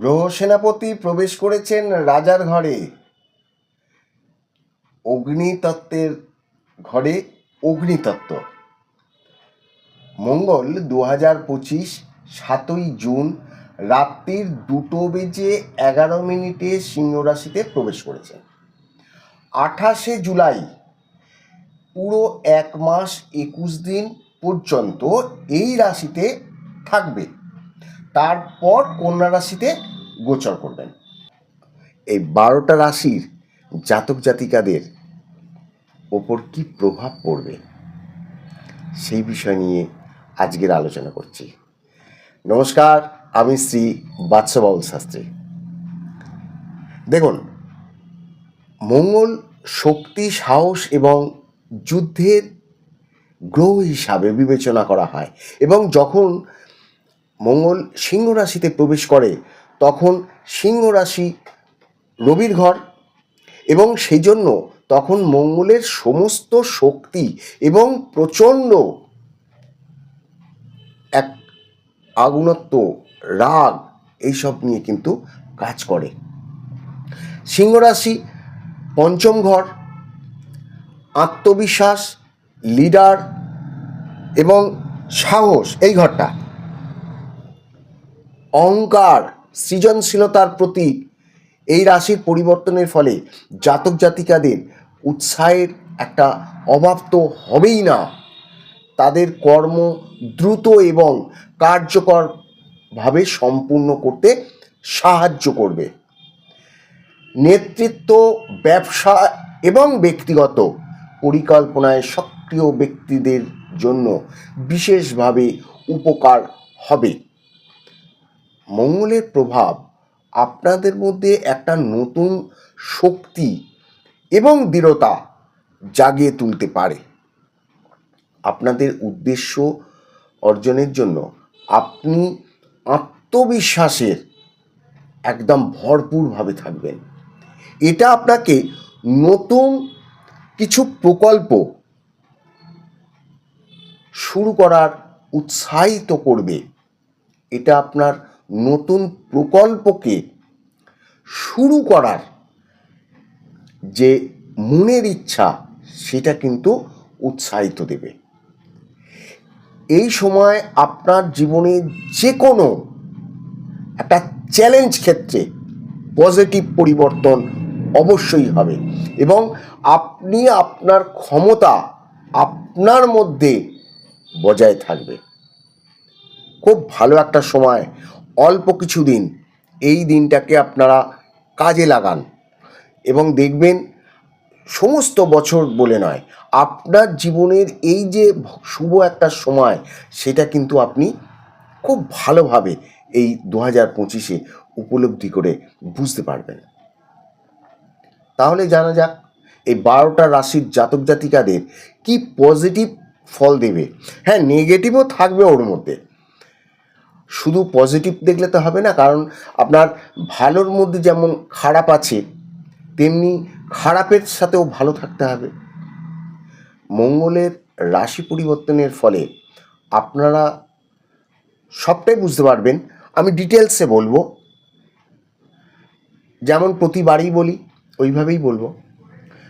গ্রহ সেনাপতি প্রবেশ করেছেন রাজার ঘরে। অগ্নিতত্ত্বের ঘরে অগ্নিতত্ত্ব। মঙ্গল দু হাজার পঁচিশ সাতই জুন রাত্রির দুটো বেজে এগারো মিনিটে সিংহ রাশিতে প্রবেশ করেছেন। আঠাশে জুলাই পুরো এক মাস একুশ দিন পর্যন্ত এই রাশিতে থাকবে। তারপর কন্যা রাশিতে গোচর করবেন। এই বারোটা রাশির জাতক জাতিকাদের ওপর কি প্রভাব পড়বে, সেই বিষয় নিয়ে আজকের আলোচনা করছি। নমস্কার, আমি শ্রী বাৎসবাউল শাস্ত্রী। দেখুন, মঙ্গল শক্তি, সাহস এবং যুদ্ধের গ্রহ হিসাবে বিবেচনা করা হয় এবং যখন মঙ্গল সিংহ রাশিতে প্রবেশ করে তখন সিংহ রাশি রবির ঘর এবং সেই জন্য তখন মঙ্গলের সমস্ত শক্তি এবং প্রচণ্ড এক আগুনত্ব, রাগ এইসব নিয়ে কিন্তু কাজ করে। সিংহ রাশি পঞ্চম ঘর, আত্মবিশ্বাস লিডার এবং সাহস, এই ঘরটা। অহংকার সৃজনশীলতার প্রতি এই রাশির পরিবর্তনের ফলে জাতক জাতিকাদের উৎসাহের একটা অভাব তো হবেই না। তাদের কর্ম দ্রুত এবং কার্যকরভাবে সম্পূর্ণ করতে সাহায্য করবে। নেতৃত্ব, ব্যবসা এবং ব্যক্তিগত পরিকল্পনায় সক্রিয় ব্যক্তিদের জন্য বিশেষভাবে উপকার হবে। মঙ্গলের প্রভাব আপনাদের মধ্যে একটা নতুন শক্তি এবং দৃঢ়তা জাগিয়ে তুলতে পারে। আপনাদের উদ্দেশ্য অর্জনের জন্য আপনি আত্মবিশ্বাসের একদম ভরপুরভাবে থাকবেন। এটা আপনাকে নতুন কিছু প্রকল্প শুরু করার উৎসাহিত করবে। এটা আপনার নতুন প্রকল্পকে শুরু করার যে মনের ইচ্ছা, সেটা কিন্তু উৎসাহিত দেবে। এই সময় আপনার জীবনে যে কোনো একটা চ্যালেঞ্জ ক্ষেত্রে পজিটিভ পরিবর্তন অবশ্যই হবে এবং আপনি আপনার ক্ষমতা আপনার মধ্যে বজায় থাকবে। খুব ভালো একটা সময় অল্প কিছু দিন এই দিনটাকে আপনারা কাজে লাগান এবং দেখবেন সমস্ত বছর বলে নয়, আপনার জীবনের এই যে শুভ একটা সময়, সেটা কিন্তু আপনি খুব ভালোভাবে এই দু হাজার পঁচিশে উপলব্ধি করে বুঝতে পারবেন। তাহলে জানা যাক, এই বারোটা রাশির জাতক জাতিকাদের কি পজিটিভ ফল দেবে? হ্যাঁ নেগেটিভও থাকবে ওর মধ্যে। শুধু পজিটিভ দেখলে তো হবে না, কারণ আপনার ভালোর মধ্যে যেমন খারাপ আছে, তেমনি খারাপের সাথেও ভালো থাকতে হবে। মঙ্গলের রাশি পরিবর্তনের ফলে আপনারা সবটাই বুঝতে পারবেন। আমি ডিটেলসে বলব। যেমন প্রতিবারই বলি, ওইভাবেই বলব।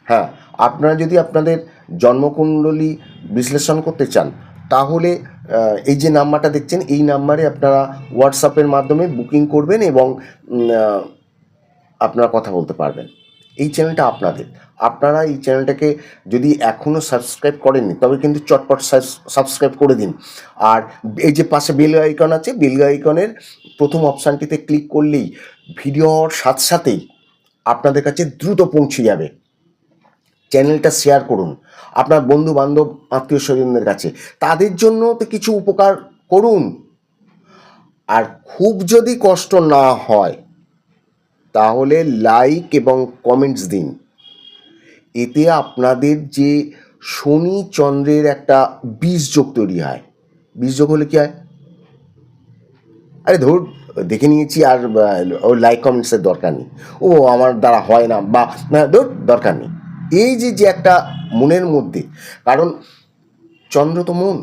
হ্যাঁ আপনারা যদি আপনাদের জন্মকুণ্ডলী বিশ্লেষণ করতে চান, তাহলে এই যে নাম্বারটা দেখছেন, এই নাম্বারে আপনারা হোয়াটসঅ্যাপের মাধ্যমে বুকিং করবেন এবং আপনারা কথা বলতে পারবেন। এই চ্যানেলটা আপনাদের। আপনারা এই চ্যানেলটাকে যদি এখনও সাবস্ক্রাইব করেননি, তবে কিন্তু চটপট সাবস্ক্রাইব করে দিন। আর এই যে পাশে বেল আইকন আছে বেল আইকনের প্রথম অপশানটিতে ক্লিক করলেই ভিডিও হওয়ার সাথে সাথেই আপনাদের কাছে দ্রুত পৌঁছে যাবে। চ্যানেলটা শেয়ার করুন। আপনার বন্ধু বান্ধব আত্মীয় স্বজনদের কাছে। তাদের জন্য তো কিছু উপকার করুন। আর খুব যদি কষ্ট না হয়, তাহলে লাইক এবং কমেন্টস দিন। এতে আপনাদের যে শনি চন্দ্রের একটা বীজ যোগ তৈরি হয়। বীজ যোগ হলে কি হয়? আরে ধর, দেখে নিয়েছি আর লাইক কমেন্টসের দরকার নেই। ও আমার দ্বারা হয় না বা ধর, দরকার নেই। এই যে যে একটা মনের মধ্যে, কারণ চন্দ্র তো মন।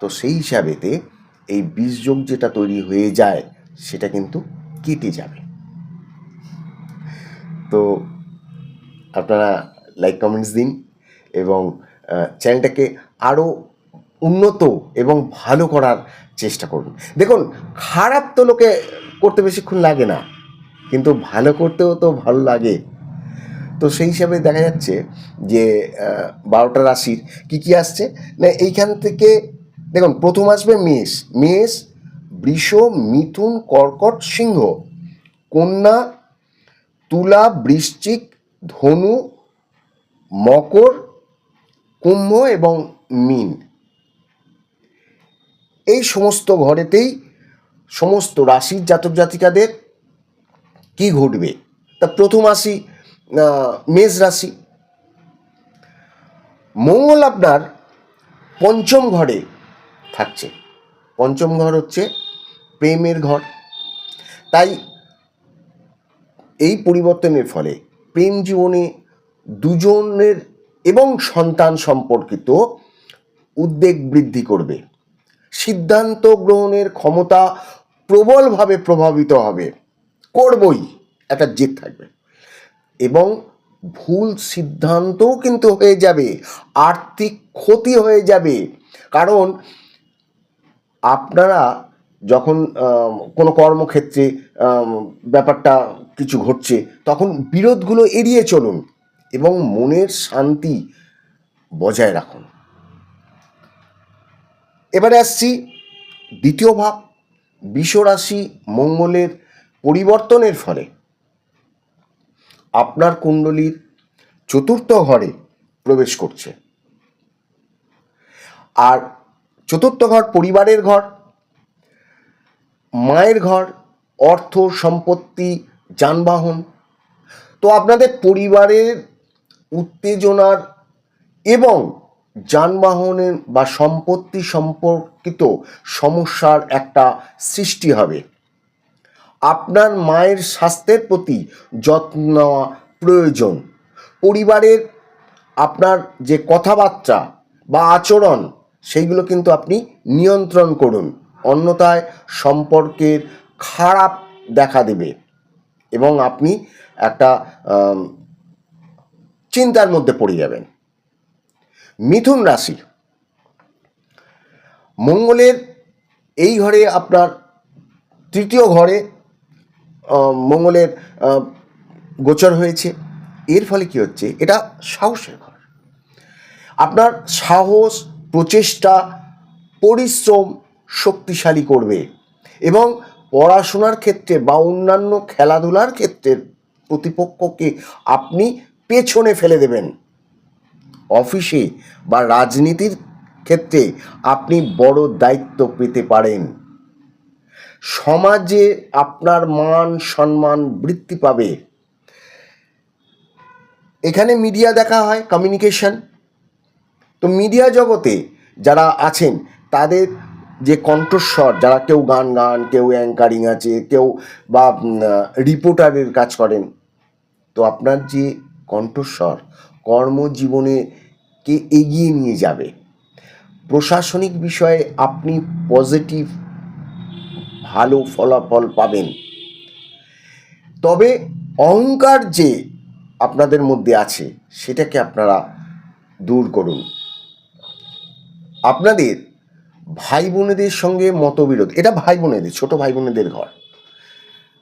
তো সেই হিসাবেতে এই বীজযোগ যেটা তৈরি হয়ে যায়, সেটা কিন্তু কেটে যাবে। তো আপনারা লাইক কমেন্টস দিন এবং চ্যানেলটাকে আরও উন্নত এবং ভালো করার চেষ্টা করুন। দেখুন, খারাপ তো লোকে করতে বেশিক্ষণ লাগে না, কিন্তু ভালো করতেও তো ভালো লাগে। তো সেই হিসাবে দেখা যাচ্ছে যে বারোটা রাশির কী কী আসছে? না, এইখান থেকে দেখুন, প্রথম আসবে মেষ। মেষ, বৃষ, মিথুন, কর্কট, সিংহ। কন্যা, তুলা, বৃশ্চিক, ধনু, মকর, কুম্ভ এবং মিন। এই সমস্ত ঘরেতেই সমস্ত রাশির জাতক জাতিকাদের কি ঘটবে? তা প্রথম আসি মেষ রাশি। মঙ্গল আপনার পঞ্চম ঘরে থাকছে। পঞ্চম ঘর হচ্ছে প্রেমের ঘর। তাই এই পরিবর্তনের ফলে প্রেম জীবনে দুজনের এবং সন্তান সম্পর্কিত উদ্বেগ বৃদ্ধি করবে। সিদ্ধান্ত গ্রহণের ক্ষমতা প্রবলভাবে প্রভাবিত হবে। করবই, একটা জেদ থাকবে। এবং ভুল সিদ্ধান্তও কিন্তু হয়ে যাবে, আর্থিক ক্ষতি হয়ে যাবে। কারণ আপনারা যখন কোনো কর্মক্ষেত্রে ব্যাপারটা কিছু ঘটছে, তখন বিরোধগুলো এড়িয়ে চলুন এবং মনের শান্তি বজায় রাখুন। এবারে আসছি দ্বিতীয় ভাব বিশ্বরাশি মঙ্গলের পরিবর্তনের ফলে। আপনার কুণ্ডলীর চতুর্থ ঘরে প্রবেশ করছে। আর চতুর্থ ঘর পরিবারের ঘর, মায়ের ঘর, অর্থ, সম্পত্তি, যানবাহন। তো আপনাদের পরিবারের উত্তেজনার এবং যানবাহনের বা সম্পত্তি সম্পর্কিত সমস্যার একটা সৃষ্টি হবে। আপনার মায়ের স্বাস্থ্যের প্রতি যত্ন নেওয়া প্রয়োজন। পরিবারের আপনার যে কথাবার্তা বা আচরণ, সেইগুলো কিন্তু আপনি নিয়ন্ত্রণ করুন। অন্যথায় সম্পর্কের খারাপ দেখা দেবে এবং আপনি একটা চিন্তার মধ্যে পড়ে যাবেন। মিথুন রাশি। মঙ্গলের এই ঘরে আপনার তৃতীয় ঘরে মঙ্গলের গোচর হয়েছে। এর ফলে কি হচ্ছে? এটা সাহসের ঘর। আপনার সাহস, প্রচেষ্টা, পরিশ্রম শক্তিশালী করবে এবং পড়াশোনার ক্ষেত্রে বা অন্যান্য খেলাধুলার ক্ষেত্রে প্রতিপক্ষকে আপনি পেছনে ফেলে দেবেন। অফিসে বা রাজনীতির ক্ষেত্রে আপনি বড় দায়িত্ব পেতে পারেন। সমাজে আপনার মান, সম্মান বৃদ্ধি পাবে। এখানে মিডিয়া দেখা হয় কমিউনিকেশন তো মিডিয়া জগতে যারা আছেন, তাদের যে কণ্ঠস্বর, যারা কেউ গান গান, কেউ অ্যাঙ্কারিং আছে, কেউ বা রিপোর্টারের কাজ করেন, তো আপনার যে কণ্ঠস্বর, কর্মজীবনে কে এগিয়ে নিয়ে যাবে? প্রশাসনিক বিষয়ে আপনি পজিটিভ ভালো ফলাফল পাবেন। তবে অহংকার যে আপনাদের মধ্যে আছে, সেটাকে আপনারা দূর করুন। আপনাদের ভাই বোনেদের সঙ্গে মতবিরোধ, এটা ভাই বোনেদের ছোট ভাই বোনেদের ঘর।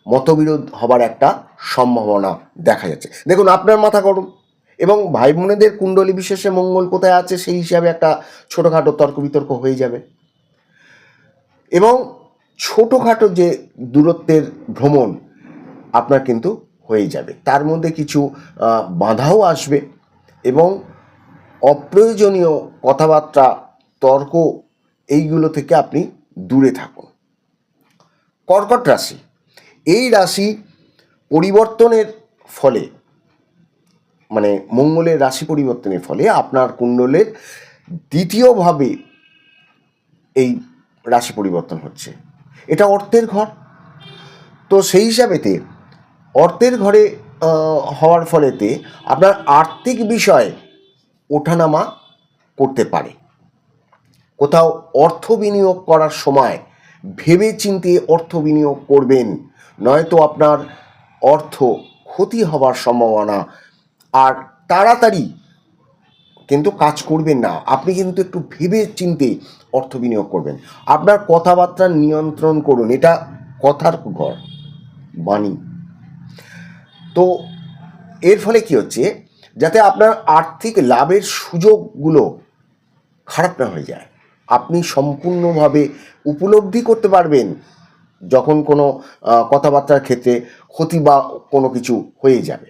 মতবিরোধ হবার একটা সম্ভাবনা দেখা যাচ্ছে। দেখুন, আপনার মাথা গরম এবং ভাই বোনেদের কুণ্ডলী বিশেষে মঙ্গল কোথায় আছে, সেই হিসাবে একটা ছোটোখাটো তর্ক বিতর্ক হয়ে যাবে। এবং ছোটোখাটো যে দূরত্বের ভ্রমণ আপনার কিন্তু হয়ে যাবে। তার মধ্যে কিছু বাধাও আসবে এবং অপ্রয়োজনীয় কথাবার্তা, তর্ক এইগুলো থেকে আপনি দূরে থাকুন। কর্কট রাশি, এই রাশি পরিবর্তনের ফলে মানে মঙ্গলের রাশি পরিবর্তনের ফলে আপনার কুণ্ডলের দ্বিতীয়ভাবে এই রাশি পরিবর্তন হচ্ছে। এটা অর্থের ঘর। তো সেই হিসাবেতে অর্থের ঘরে হওয়ার ফলেতে আপনার আর্থিক বিষয়ে ওঠানামা করতে পারে। কোথাও অর্থ বিনিয়োগ করার সময় ভেবে চিন্তে অর্থ বিনিয়োগ করবেন, নয়তো আপনার অর্থ ক্ষতি হবার সম্ভাবনা। আর তাড়াতাড়ি কিন্তু কাজ করবেন না। আপনি কিন্তু একটু ভেবে চিন্তে অর্থ বিনিয়োগ করবেন। আপনার কথাবার্তা নিয়ন্ত্রণ করুন, এটা কথার ঘর, বাণী। তো এর ফলে কি হচ্ছে? যাতে আপনার আর্থিক লাভের সুযোগগুলো খারাপ না হয়ে যায়। আপনি সম্পূর্ণভাবে উপলব্ধি করতে পারবেন, যখন কোনো কথাবার্তার ক্ষেত্রে ক্ষতি বা কোনো কিছু হয়ে যাবে।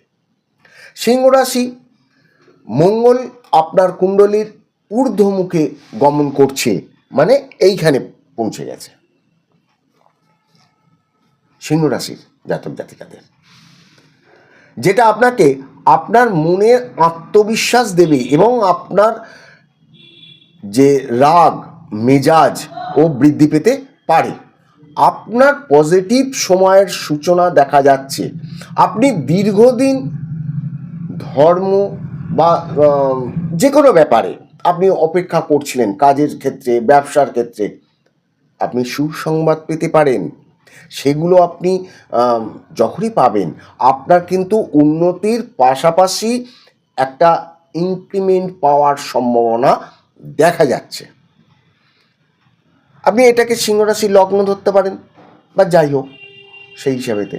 সিংহ রাশি মঙ্গল আপনার কুণ্ডলীর ঊর্ধ্বমুখে গমন করছে মানে এইখানে পৌঁছে গেছে। সিংহ রাশির জাতক জাতিকাদের। যেটা আপনাকে আপনার মনের আত্মবিশ্বাস দেবে এবং আপনার যে রাগ, মেজাজ, ও বৃদ্ধি পেতে পারে। আপনার পজিটিভ সময়ের সূচনা দেখা যাচ্ছে। আপনি দীর্ঘদিন ধর্ম বা যে কোনো ব্যাপারে আপনি অপেক্ষা করছিলেন কাজের ক্ষেত্রে, ব্যবসার ক্ষেত্রে, আপনি সুসংবাদ পেতে পারেন। সেগুলো আপনি যখনই পাবেন, আপনার কিন্তু উন্নতির পাশাপাশি একটা ইনক্রিমেন্ট পাওয়ার সম্ভাবনা দেখা যাচ্ছে। আপনি এটাকে সিংহরাশি লগ্ন ধরতে পারেন বা যাই হোক, সেই হিসাবেতে।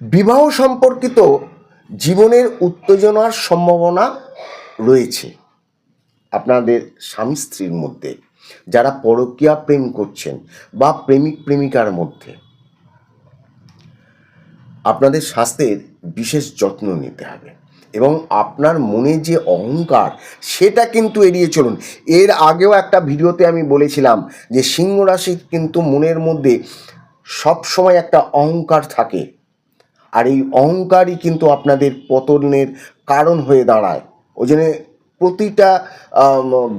বিবাহ সম্পর্কিত জীবনের উত্তেজনার সম্ভাবনা রয়েছে আপনাদের স্বামী স্ত্রীর মধ্যে, যারা পরকীয়া প্রেম করছেন বা প্রেমিক প্রেমিকার মধ্যে। আপনাদের স্বাস্থ্যের বিশেষ যত্ন নিতে হবে এবং আপনার মনে যে অহংকার, সেটা কিন্তু এড়িয়ে চলুন। এর আগেও একটা ভিডিওতে আমি বলেছিলাম যে সিংহ রাশির কিন্তু মনের মধ্যে সব সময় একটা অহংকার থাকে। আর এই অহংকারই কিন্তু আপনাদের পতনের কারণ হয়ে দাঁড়ায়। ওই জন্য প্রতিটা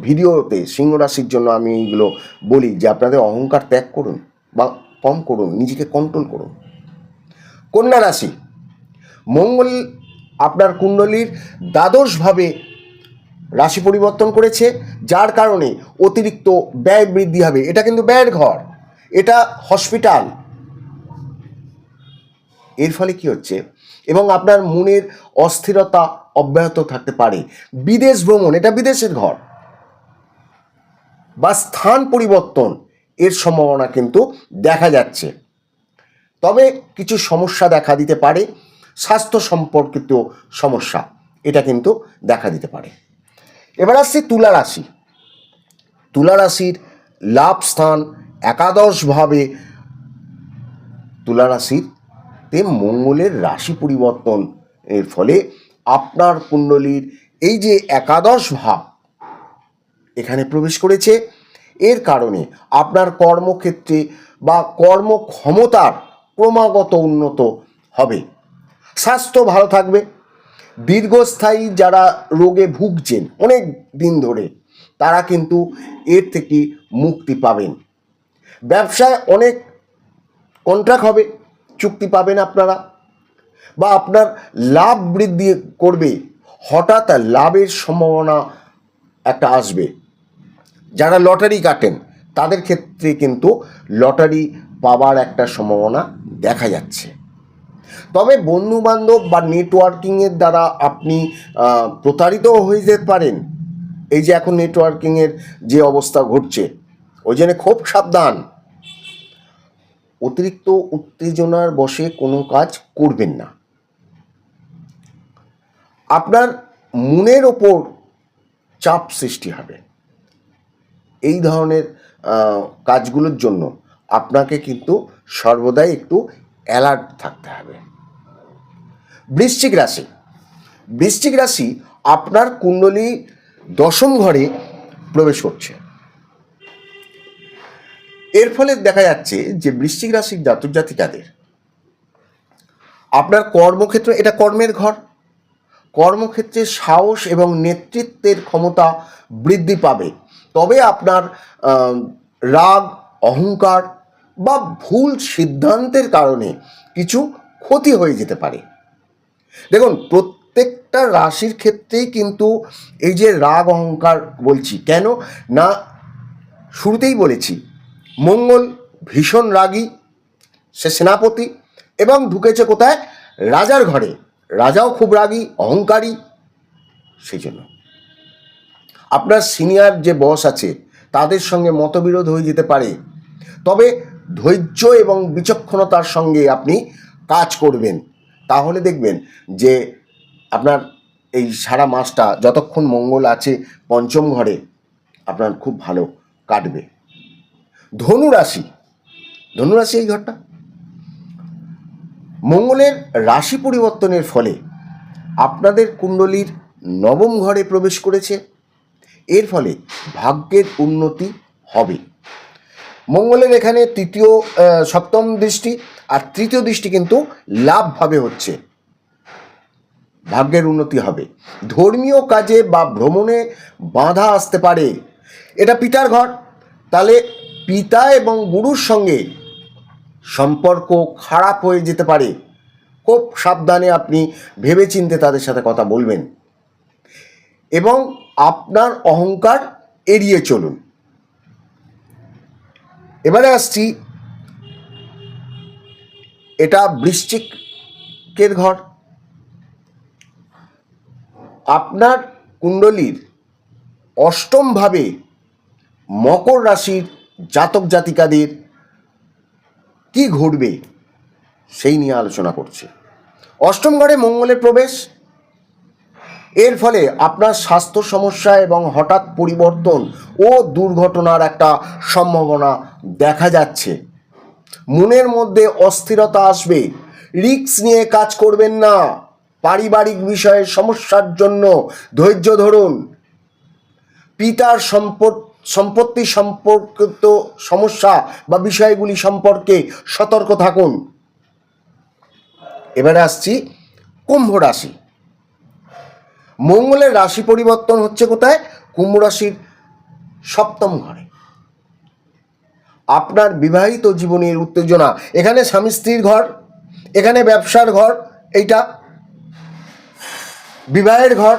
ভিডিওতে সিংহ রাশির জন্য আমি এইগুলো বলি যে আপনাদের অহংকার ত্যাগ করুন বা কম করুন, নিজেকে কন্ট্রোল করুন। কন্যা রাশি, মঙ্গল আপনার কুণ্ডলীর দ্বাদশভাবে রাশি পরিবর্তন করেছে, যার কারণে অতিরিক্ত ব্যয় বৃদ্ধি হবে। এটা কিন্তু ব্যয়ের ঘর। এটা হসপিটাল এর ফলে কি হচ্ছে? এবং আপনার মনের অস্থিরতা অব্যাহত থাকতে পারে। বিদেশ ভ্রমণ, এটা বিদেশের ঘর। বা স্থান পরিবর্তন, এর সম্ভাবনা কিন্তু দেখা যাচ্ছে। তবে কিছু সমস্যা দেখা দিতে পারে, স্বাস্থ্য সম্পর্কিত সমস্যা, এটা কিন্তু দেখা দিতে পারে। এবার আসছে তুলা রাশি। তুলা রাশির লাভ স্থান একাদশভাবে তুলা রাশির তে মঙ্গলের রাশি পরিবর্তন। এর ফলে আপনার কুণ্ডলীর এই যে একাদশ ভাব এখানে প্রবেশ করেছে। এর কারণে আপনার কর্মক্ষেত্রে বা কর্মক্ষমতার ক্রমাগত উন্নত হবে। স্বাস্থ্য ভালো থাকবে। দীর্ঘস্থায়ী যারা রোগে ভুগছেন অনেক দিন ধরে, তারা কিন্তু এর থেকে মুক্তি পাবেন। ব্যবসায় অনেক কন্ট্রাক্ট হবে। চুক্তি পাবেন আপনারা বা আপনার লাভ বৃদ্ধি করবে, হঠাৎ লাভের সম্ভাবনা একটা আসবে। যারা লটারি কাটেন, তাদের ক্ষেত্রে কিন্তু লটারি পাওয়ার একটা সম্ভাবনা দেখা যাচ্ছে। তবে বন্ধু বান্ধব বা নেটওয়ার্কিংয়ের দ্বারা আপনি প্রতারিত হয়ে যেতে পারেন। এই যে এখন নেটওয়ার্কিংয়ের যে অবস্থা ঘটছে, ওই জন্য খুব সাবধান। অতিরিক্ত উত্তেজনার বশে কোনো কাজ করবেন না। আপনার মনের ওপর চাপ সৃষ্টি হবে। এই ধরনের কাজগুলোর জন্য আপনাকে কিন্তু সর্বদাই একটু অ্যালার্ট থাকতে হবে। বৃশ্চিক রাশি। বৃশ্চিক রাশি আপনার কুণ্ডলী দশম ঘরে প্রবেশ করছে। এর ফলে দেখা যাচ্ছে যে বৃশ্চিক রাশির জাতক জাতিকাদের, আপনার কর্মক্ষেত্র, এটা কর্মের ঘর, কর্মক্ষেত্রে সাহস এবং নেতৃত্বের ক্ষমতা বৃদ্ধি পাবে। তবে আপনার রাগ, অহংকার বা ভুল সিদ্ধান্তের কারণে কিছু ক্ষতি হয়ে যেতে পারে। দেখুন, প্রত্যেকটা রাশির ক্ষেত্রেই কিন্তু এই যে রাগ, অহংকার বলছি, কেন? না, শুরুতেই বলেছি মঙ্গল ভীষণ রাগী, সে সেনাপতি, এবং ঢুকেছে কোথায়? রাজার ঘরে। রাজাও খুব রাগী, অহংকারী, সেই জন্য। আপনার সিনিয়র যে বস আছে, তাদের সঙ্গে মতবিরোধ হয়ে যেতে পারে। তবে ধৈর্য এবং বিচক্ষণতার সঙ্গে আপনি কাজ করবেন। তাহলে দেখবেন যে আপনার এই সারা মাসটা, যতক্ষণ মঙ্গল আছে পঞ্চম ঘরে, আপনার খুব ভালো কাটবে। ধনু রাশি এই ঘরটা। মঙ্গলের রাশি পরিবর্তনের ফলে আপনাদের কুণ্ডলীর নবম ঘরে প্রবেশ করেছে। এর ফলে ভাগ্যের উন্নতি হবে। মঙ্গলের এখানে তৃতীয় সপ্তম দৃষ্টি আর তৃতীয় দৃষ্টি কিন্তু লাভভাবে হচ্ছে। ভাগ্যের উন্নতি হবে। ধর্মীয় কাজে বা ভ্রমণে বাধা আসতে পারে। এটা পিতার ঘর। তাহলে পিতা এবং গুরুর সঙ্গে সম্পর্ক খারাপ হয়ে যেতে পারে। খুব সাবধানে আপনি ভেবেচিন্তে তাদের সাথে কথা বলবেন। এবং আপনার অহংকার এড়িয়ে চলুন। এবারে আসছি এটা বৃশ্চিকের ঘর। আপনার কুণ্ডলীর অষ্টমভাবে মকর রাশির জাতক জাতিকাদের কি ঘটবে সেই নিয়ে আলোচনা করছে। অষ্টম ঘরে মঙ্গলের প্রবেশ, এর ফলে আপনার স্বাস্থ্য সমস্যা এবং হঠাৎ পরিবর্তন ও দুর্ঘটনার একটা সম্ভাবনা দেখা যাচ্ছে। মনের মধ্যে অস্থিরতা আসবে, রিস্ক নিয়ে কাজ করবেন না, পারিবারিক বিষয়ে সমস্যার জন্য ধৈর্য ধরুন, পিতার সম্পদ সম্পত্তি সম্পর্কিত সমস্যা বা বিষয়গুলি সম্পর্কে সতর্ক থাকুন। এবারে আসছি কুম্ভ রাশি। মঙ্গলের রাশি পরিবর্তন হচ্ছে কোথায়? কুম্ভ রাশির সপ্তম ঘরে। আপনার বিবাহিত জীবনের উত্তেজনা, এখানে স্বামী স্ত্রীর ঘর, এখানে ব্যবসার ঘর, এইটা বিবাহের ঘর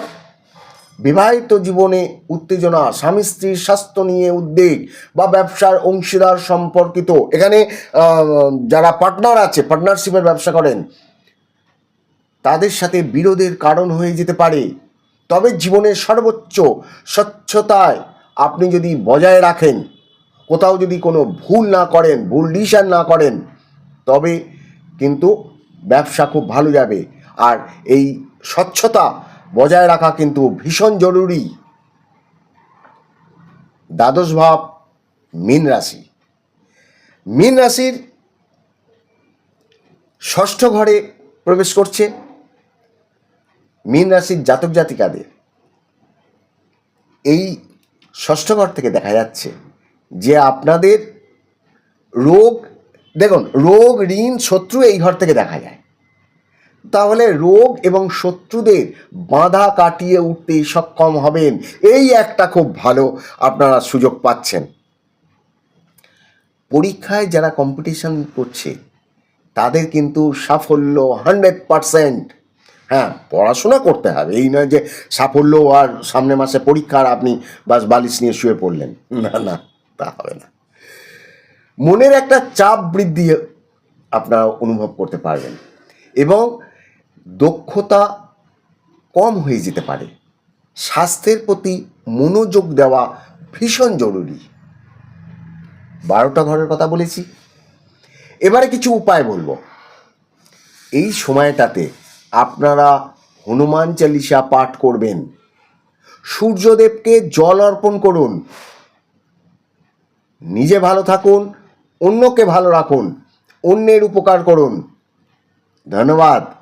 বিবাহিত জীবনে উত্তেজনা, স্বামী স্ত্রীর স্বাস্থ্য নিয়ে উদ্বেগ বা ব্যবসার অংশীদার সম্পর্কিত। এখানে যারা পার্টনার আছে পার্টনারশিপের ব্যবসা করেন, তাদের সাথে বিরোধের কারণ হয়ে যেতে পারে। তবে জীবনের সর্বোচ্চ স্বচ্ছতায় আপনি যদি বজায় রাখেন, কোথাও যদি কোনো ভুল না করেন, ভুল ডিসিশন না করেন, তবে কিন্তু ব্যবসা খুব ভালো যাবে। আর এই স্বচ্ছতা বজায় রাখা কিন্তু ভীষণ জরুরি। দ্বাদশ ভাব, মীন রাশি। মীন রাশির ষষ্ঠ ঘরে প্রবেশ করছে। মীন রাশির জাতক জাতিকাদের। এই ষষ্ঠ ঘর থেকে দেখা যাচ্ছে যে আপনাদের রোগ, দেখুন, রোগ, ঋণ, শত্রু এই ঘর থেকে দেখা যায়। তাহলে রোগ এবং শত্রুদের বাধা কাটিয়ে উঠতে সক্ষম হবেন। এই একটা খুব ভালো আপনারা সুযোগ পাচ্ছেন। পরীক্ষায় যারা কম্পিটিশন করছে, তাদের কিন্তু সাফল্য হান্ড্রেড পারসেন্ট। হ্যাঁ পড়াশোনা করতে হবে। এই নয় যে সাফল্য আর সামনে মাসে পরীক্ষার আপনি বাস বালিশ নিয়ে শুয়ে পড়লেন। না না, তা হবে না। মনের একটা চাপ বৃদ্ধি আপনারা অনুভব করতে পারবেন। এবং দক্ষতা কম হয়ে যেতে পারে। স্বাস্থ্যের প্রতি মনোযোগ দেওয়া ভীষণ জরুরি। বারোটা ঘরের কথা বলেছি। এবারে কিছু উপায় বলব। এই সময়টাতে আপনারা হনুমান চালিসা পাঠ করবেন। সূর্যদেবকে জল অর্পণ করুন। নিজে ভালো থাকুন, অন্যকে ভালো রাখুন, অন্যের উপকার করুন। ধন্যবাদ।